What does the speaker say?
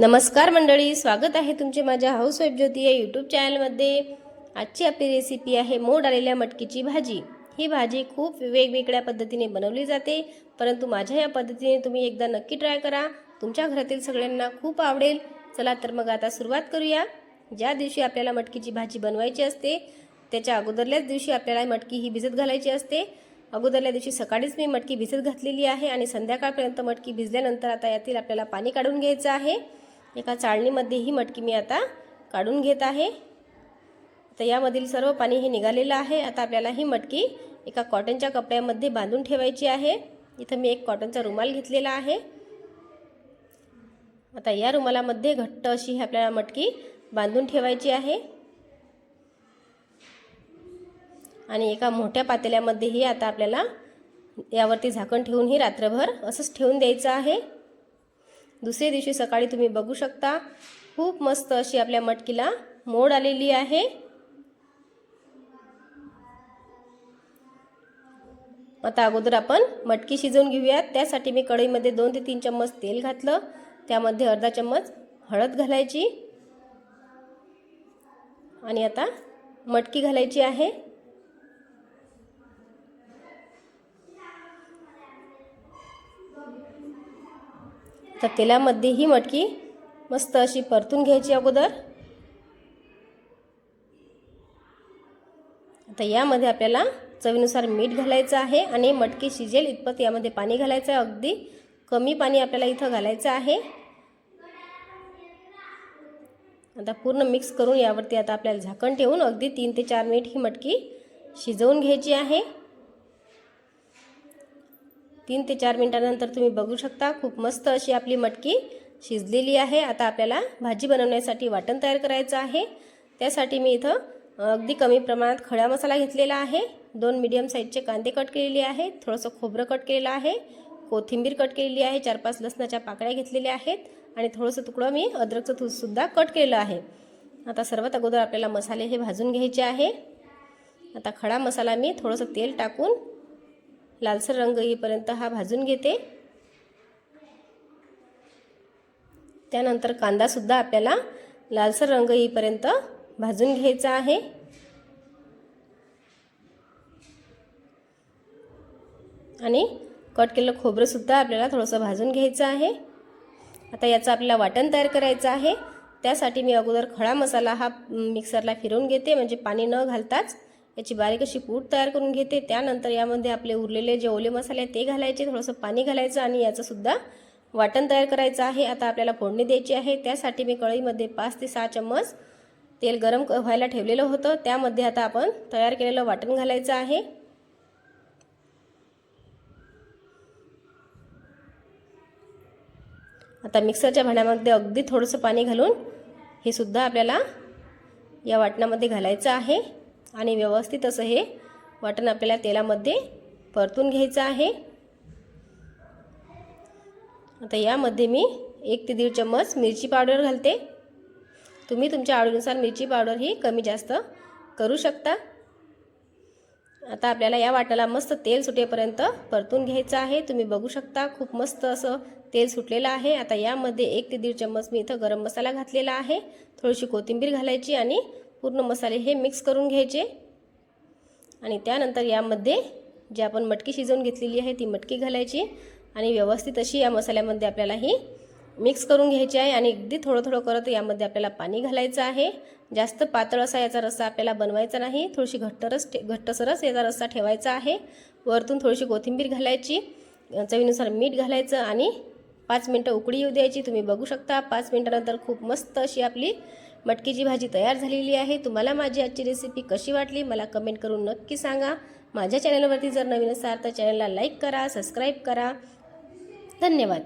नमस्कार मंडळी स्वागत आहे तुमचे माझ्या हाऊसवाईफ ज्योती या यूट्यूब चॅनलमध्ये. आजची आपली रेसिपी आहे मोड आलेल्या मटकीची भाजी. ही भाजी खूप वेगवेगळ्या पद्धतीने बनवली जाते परंतु माझ्या या पद्धतीने तुम्ही एकदा नक्की ट्राय करा. तुमच्या घरातील सगळ्यांना खूप आवडेल. चला तर मग आता सुरुवात करूया. ज्या दिवशी आपल्याला मटकीची भाजी बनवायची असते त्याच्या अगोदरल्याच दिवशी आपल्याला मटकी ही भिजत घालायची असते. अगोदरल्या दिवशी सकाळीच मी मटकी भिजत घातलेली आहे आणि संध्याकाळपर्यंत मटकी भिजल्यानंतर आता यातील आपल्याला पाणी काढून घ्यायचं आहे. एका चाळणीमध्ये ही मटकी मी आता काढून घेत आहे. तर यामधील सर्व पाणी हे निघालेलं आहे. आता आपल्याला ही मटकी एका कॉटनच्या कपड्यामध्ये बांधून ठेवायची आहे. इथं मी एक कॉटनचा रुमाल घेतलेला आहे. आता या रुमालामध्ये घट्ट अशी ही आपल्याला मटकी बांधून ठेवायची आहे. आणि एका मोठ्या पातेल्यामध्येही आता आपल्याला यावरती झाकण ठेवून ही रात्रभर असंच ठेवून द्यायचं आहे. दुसऱ्या दिवशी सकाळी तुम्ही बघू शकता. खूप मस्त अशी आपल्या मटकीला मोड आलेली आहे. आता अगोदर आपण मटकी शिजवून घेऊयात. त्यासाठी मी कढईमध्ये दोन ते तीन चम्मच तेल घातलं. त्यामध्ये अर्धा चम्मच हळद घालायची. आणि आता मटकी घालायची आहे. तर तेलामध्ये ही मटकी मस्त अशी परतून घ्यायची अगोदर. आता यामध्ये आपल्याला चवीनुसार मीठ घालायचं आहे आणि मटकी शिजेल इतपत यामध्ये पाणी घालायचं आहे. अगदी कमी पाणी आपल्याला इथं घालायचं आहे. आता पूर्ण मिक्स करून यावरती आता आपल्याला झाकण ठेवून अगदी तीन ते चार मिनिट ही मटकी शिजवून घ्यायची आहे. तीन ते चार मिनटानंतर तुम्ही बघू शकता. खूप मस्त अशी आपली मटकी शिजलेली आहे. आता आपल्याला भाजी बनवण्यासाठी वाटण तयार करायचं आहे. त्यासाठी मी इथं अगदी कमी प्रमाणात खडा मसाला घेतलेला आहे. दोन मीडियम साईजचे कांदे कट केलेले आहे थोडंसं खोबरं कट केलेलं आहे. कोथिंबीर कट केलेली आहे. चार पाच लसणाच्या पाकळ्या घेतलेल्या आहेत. आणि थोडंसं तुकडं मी अद्रकचं थूसुद्धा कट केलेलं आहे. आता सर्वात अगोदर आपल्याला मसाले हे भाजून घ्यायचे आहे. आता खडा मसाला मी थोडंसं तेल टाकून लालसर रंग येईपर्यंत हा भाजून घेते. त्यानंतर कांदासुद्धा आपल्याला लालसर रंग येईपर्यंत भाजून घ्यायचा आहे. आणि कट केलेलं खोबरंसुद्धा आपल्याला थोडंसं भाजून घ्यायचं आहे. आता याचं आपल्याला वाटण तयार करायचं आहे. त्यासाठी मी अगोदर खडा मसाला हा मिक्सरला फिरवून घेते. म्हणजे पाणी न घालताच याची बारीक अशी पूड तयार करून घेते. त्यानंतर यामध्ये आपले उरलेले जे ओले मसाले ते घालायचे. थोडंसं पाणी घालायचं आणि याचंसुद्धा वाटण तयार करायचं आहे. आता आपल्याला फोडणी द्यायची आहे. त्यासाठी मी कढईमध्ये पाच ते सहा चम्मच तेल गरम व्हायला ठेवलेलं होतं. त्यामध्ये आता आपण तयार केलेलं वाटण घालायचं आहे. आता मिक्सरच्या भांड्यामध्ये अगदी थोडंसं पाणी घालून हे सुद्धा आपल्याला या वाटणामध्ये घालायचं आहे. आणि व्यवस्थित असं हे वाटण आपल्याला तेलामध्ये परतून घ्यायचं आहे. आता यामध्ये मी एक ते दीड चम्मच मिरची पावडर घालते. तुम्ही तुमच्या आवडीनुसार मिरची पावडर ही कमी जास्त करू शकता. आता आपल्याला या वाटाला मस्त तेल सुटेपर्यंत परतून घ्यायचं आहे. तुम्ही बघू शकता खूप मस्त असं तेल सुटलेलं आहे. आता यामध्ये एक ते दीड चम्मच मी इथं गरम मसाला घातलेला आहे. थोडीशी कोथिंबीर घालायची आणि पूर्ण मसाले हे मिक्स करून घ्यायचे. आणि त्यानंतर यामध्ये जी आपण मटकी शिजवून घेतलेली आहे ती मटकी घालायची. आणि व्यवस्थित अशी या मसाल्यामध्ये आपल्याला ही मिक्स करून घ्यायची आहे. आणि अगदी थोडं थोडं करत यामध्ये आपल्याला पाणी घालायचं आहे. जास्त पातळ असा याचा रस्सा आपल्याला बनवायचा नाही. थोडीशी घट्टरस घट्टसरस याचा रस्सा ठेवायचा आहे. वरतून थोडीशी कोथिंबीर घालायची. चवीनुसार मीठ घालायचं आणि पाच मिनटं उकळी येऊ द्यायची तुम्ही बघू शकता. पाच मिनटानंतर खूप मस्त अशी आपली मटकीची भाजी तयार झालेली आहे. तुम्हाला माझी आजची रेसिपी कशी वाटली मला कमेंट करून नक्की सांगा. माझ्या चॅनलवरती जर नवीन असाल तर चॅनलला लाईक करा सबस्क्राईब करा. धन्यवाद.